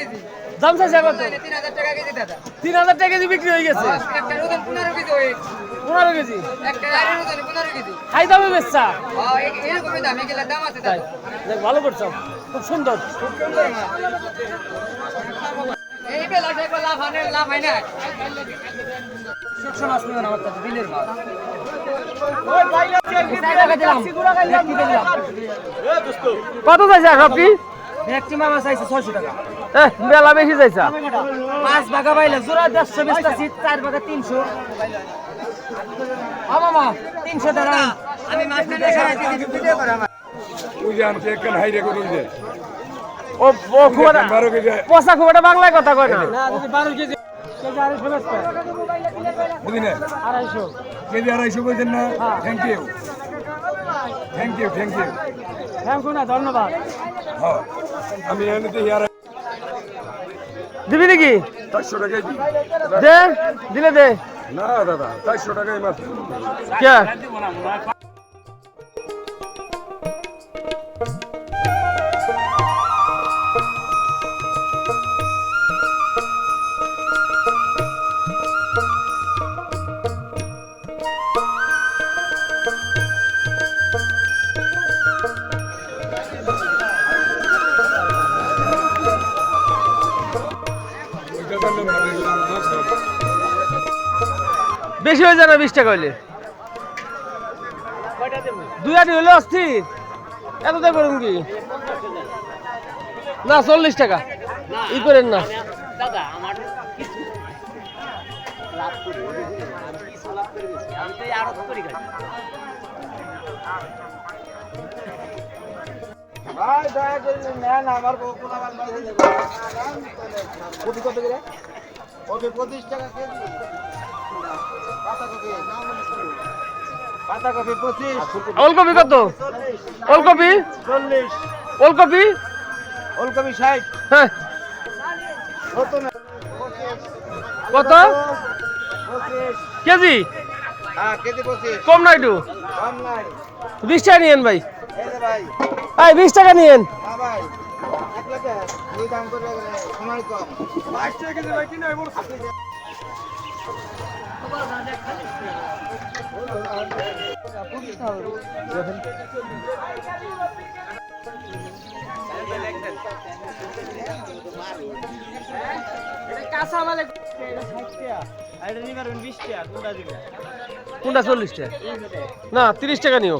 KG. দাম চাইছে কত? তিন হাজার টাকা কেজি দাদা। তিন হাজার টাকা কেজি বিক্রি হয়ে গেছে। একটা ওজন পনেরো কেজি ওই পনেরো কেজি? একটা গাড়ির ওজন পনেরো কেজি। হাই দামে বেচছা? এরকমই দাম এগুলোর দাম আছে তাই। ভালো করছ। খুব সুন্দর। খুব সুন্দর এই বেলা একবার লাভ হয় না লাভ হয় না। একশো মাছ আমার কাছে বিলের মাছ। কত চাইছে আপনি? একটি মামা চাইছে ছয়শো টাকা। এ মেলা বেশি চাইছা? পাঁচ ভাগা পাইলে জোড়া দেড়শো বিশটা সিট চার ভাগা তিনশো। মামা তিনশো টাকা। আমি মাছটা দেখা ভিডিও করা আমার। উজান চেকন হাইরে করুন যে। ও ও খুব একটা বারো কেজি। পচা খুব একটা বাংলায় কথা কয় না? বারো কেজি কেজি আড়াইশো বেচতে বুঝলি না? আড়াইশো। কেজি আড়াইশো বলছেন না? Thank you thank you thank you thank you না ধন্যবাদ। হ্যাঁ। আমি এমনিতে ইয়ার। দিবি নাকি? চারশো টাকাই দিই দে দিলে দে। না দাদা চারশো টাকাই মাত্র। কে? বেশি হয়ে না বিশ টাকা হইলে। দুই আটি হলে অস্থির। এত টাকা করুন কি? না, চল্লিশ টাকা। ই করেন না। আমি ভাই দয়া করে নেন আমার বকুলা মাছ বাইরে দেবে কপি কত করে? কপি পঁচিশ টাকা কেজি। পাতাকপি পাতাকপি পঁচিশ। ওলকপি কত? ওলকপি? চল্লিশ। ওলকপি? ওলকপি ষাট। হ্যাঁ। কত? কেজি? হ্যাঁ কেজি পঁচিশ। কম নাই একটু। কম নাই। বিশ টাকা নিয়েন ভাই। এই বিশ টাকা নিয়েন। হ্যাঁ ভাই এক লাখে দুই দাম করে গেলে সময় কম। বাইশ টাকা কাঁচা মালে এটা নিবার বিশ টাকা কোনটা দিবে কোনটা চল্লিশ টাকা না তিরিশ টাকা নিও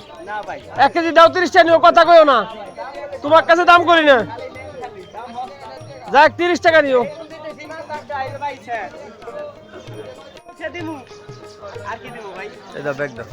এক কেজি দাও তিরিশ টাকা নিও কথা কইও না। তোমার কাছে দাম করি না। যাক তিরিশ টাকা নিও দাও ব্যাগ দাও।